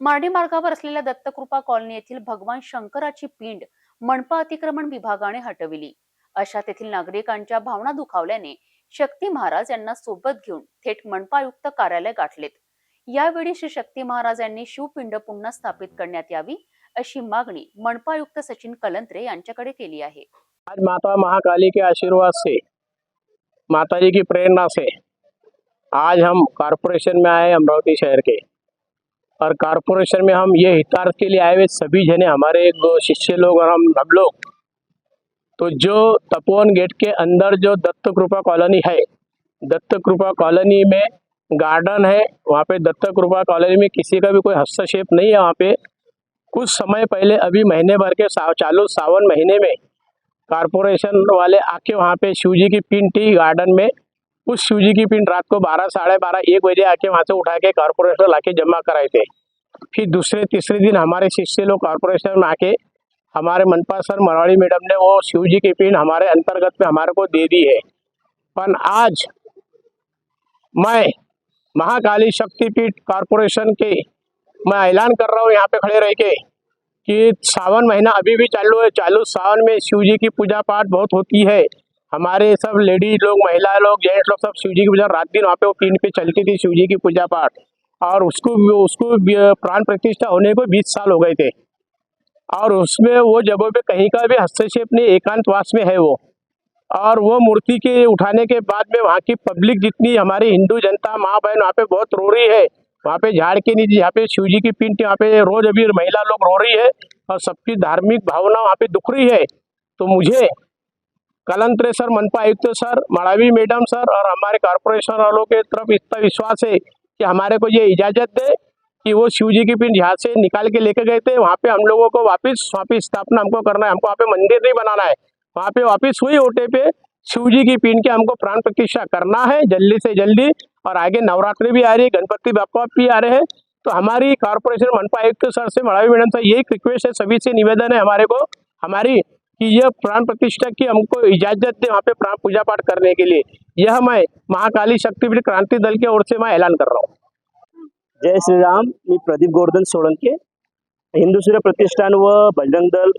मार्डी मार्गावर असलेल्या दत्तकृपा कॉलनी येथील भगवान शंकराची पिंड मनपा अतिक्रमण विभागाने हटविली. अशा तेथील नागरिकांच्या भावना दुखावल्याने शक्ती महाराज यांना सोबत घेऊन थेट मनपा आयुक्त कार्यालय गाठलेत. यावेळी श्री शक्ती महाराज यांनी शिवपिंड पुन्हा स्थापित करण्यात यावी अशी मागणी मनपा आयुक्त सचिन कलंत्रे यांच्याकडे केली आहे. आज माता महाकाली के आशीर्वाद से माता जी की प्रेरणा से आज हम कॉरपोरेशन में आए अमरावती शहर के. और कॉरपोरेशन में हम ये हितार्थ के लिए आए हुए सभी जने हमारे एक दो शिष्य लोग और हम हम लोग। तो जो तपोवन गेट के अंदर जो दत्त कृपा कॉलोनी है दत्त कृपा कॉलोनी में गार्डन है वहाँ पे दत्त कृपा कॉलोनी में किसी का भी कोई हस्तक्षेप नहीं है वहाँ पे। कुछ समय पहले अभी महीने भर के साव, चालू सावन महीने में कारपोरेशन वाले आके वहाँ पे शिव जी की थी गार्डन में उस शिव जी की पिंड रात को बारह, साढ़े बारह, एक बजे आके वहाँ से उठा के कारपोरेशन लाके जमा कराए थे। फिर दूसरे, तीसरे दिन हमारे शिष्य लोग कारपोरेशन में आके हमारे मनपा सर मरवाड़ी मैडम ने वो शिव जी की पिंड हमारे अंतर्गत में हमारे को दे दी है। पर आज मैं महाकाली शक्तिपीठ कारपोरेशन के मैं ऐलान कर रहा हूँ यहाँ पे खड़े रह के कि सावन महीना अभी भी चालू है। चालू सावन में शिव जी की पूजा पाठ बहुत होती है। हमारे सब लेडीज़ लोग, महिला लोग, जेंट्स लोग, सब शिव जी की पूजा, रात दिन वहाँ पे वो पिंड पे चलती थी शिव जी की पूजा पाठ। और उसको उसको प्राण प्रतिष्ठा होने को बीस साल हो गए थे। और उसमें वो जगहों पे कहीं का भी हस्तक्षेप नहीं, एकांतवास में है वो। और वो मूर्ति के उठाने के बाद में वहाँ की पब्लिक जितनी हमारी हिंदू जनता माँ बहन वहाँ पे बहुत रो रही है। वहाँ पे झाड़ के नीचे, यहाँ पे शिव जी की पिंड वहाँ पे रोज अभी महिला लोग रो रही है। और सबकी धार्मिक भावना वहाँ पे दुख रही है। तो मुझे कलंत्रे सर, मनपा आयुक्त सर मड़ावी मैडम सर और हमारे कॉरपोरेशन वालों के तरफ़ इतना विश्वास है कि हमारे को ये इजाज़त दे कि वो शिव जी की पिंड यहाँ से निकाल के लेके गए थे। वहाँ पे हम लोगों को वापस वहाँ पे स्थापना हमको करना है। हमको वहाँ पे मंदिर नहीं बनाना है। वहाँ पे वापस हुई ओटे पे शिव जी की पिंड के हमको प्राण प्रतिष्ठा करना है जल्दी से जल्दी और आगे नवरात्रि भी आ रही है, गणपति बापा भी आ रहे हैं। तो हमारी कॉरपोरेशन मनपा आयुक्त सर से मड़ावी मैडम सर, यही रिक्वेस्ट है। सभी से निवेदन है हमारे को, हमारी कि यह प्राण प्रतिष्ठा की हमको इजाजत दे वहाँ पे प्राण पूजा पाठ करने के लिए। यह मैं महाकाली शक्तिपीठ क्रांति दल की ओर से मैं ऐलान कर रहा हूँ। जय श्री राम मी प्रदीप गोवर्धन सोळंके हिंदू सूर्य प्रतिष्ठान व बजरंग दल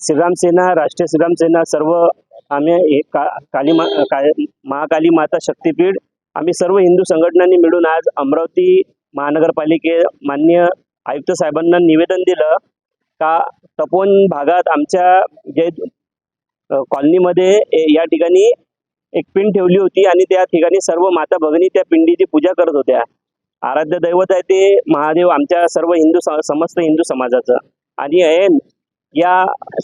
श्रीराम सेना राष्ट्रीय श्रीराम सेना सर्व आम्ही का काली मा का महाकाली माता शक्तीपीठ आम्ही सर्व हिंदू संघटनांनी मिळून आज अमरावती महानगरपालिके मान्य आयुक्त साहेबांना निवेदन दिलं का तपोवन भागात आमच्या जे कॉलनीमध्ये या ठिकाणी एक पिंड ठेवली होती आणि त्या ठिकाणी सर्व माता भगिनी त्या पिंडीची पूजा करत होत्या. आराध्य दैवत आहे ते महादेव आमच्या सर्व हिंदू समस्त हिंदू समाजाचं. आणि ऐन या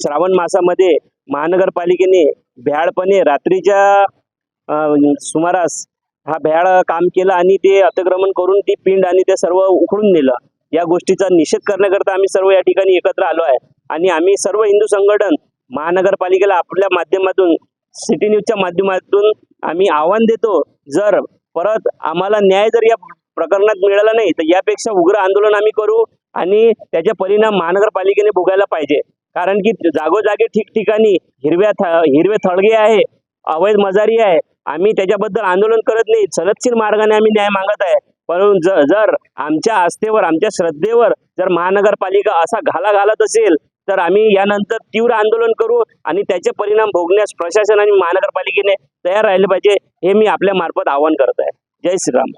श्रावण मासामध्ये महानगरपालिकेने भ्याडपणे रात्रीच्या सुमारास हा भ्याड काम केलं आणि ते अतिक्रमण करून ती पिंड आणि ते सर्व उखडून नेलं. या गोष्टीचा निषेध करण्याकरता आम्ही सर्व या ठिकाणी एकत्र आलो आहे. आणि आम्ही सर्व हिंदू संघटन महानगरपालिकेला आपल्या माध्यमातून सिटी न्यूजच्या माध्यमातून आम्ही आव्हान देतो. जर परत आम्हाला न्याय जर या प्रकरणात मिळाला नाही तर यापेक्षा उग्र आंदोलन आम्ही करू आणि त्याचे परिणाम महानगरपालिकेने भोगायला पाहिजे. कारण की जागोजागी ठिकठिकाणी हिरव्या थ हिरवे थळगे आहे अवैध मजारी आहे. आम्ही त्याच्याबद्दल आंदोलन करत नाही. सलगशीर मार्गाने आम्ही न्याय मागत आहे. परंतु जर जर आमच्या आस्थेवर आमच्या श्रद्धेवर जर महानगरपालिका असा घाला घालत असेल तर आम्ही यानंतर तीव्र आंदोलन करू आणि त्याचे परिणाम भोगण्यास प्रशासन आणि महानगरपालिकेने तयार राहिले पाहिजे हे मी आपल्या मार्फत आवाहन करत आहे. जय श्रीराम.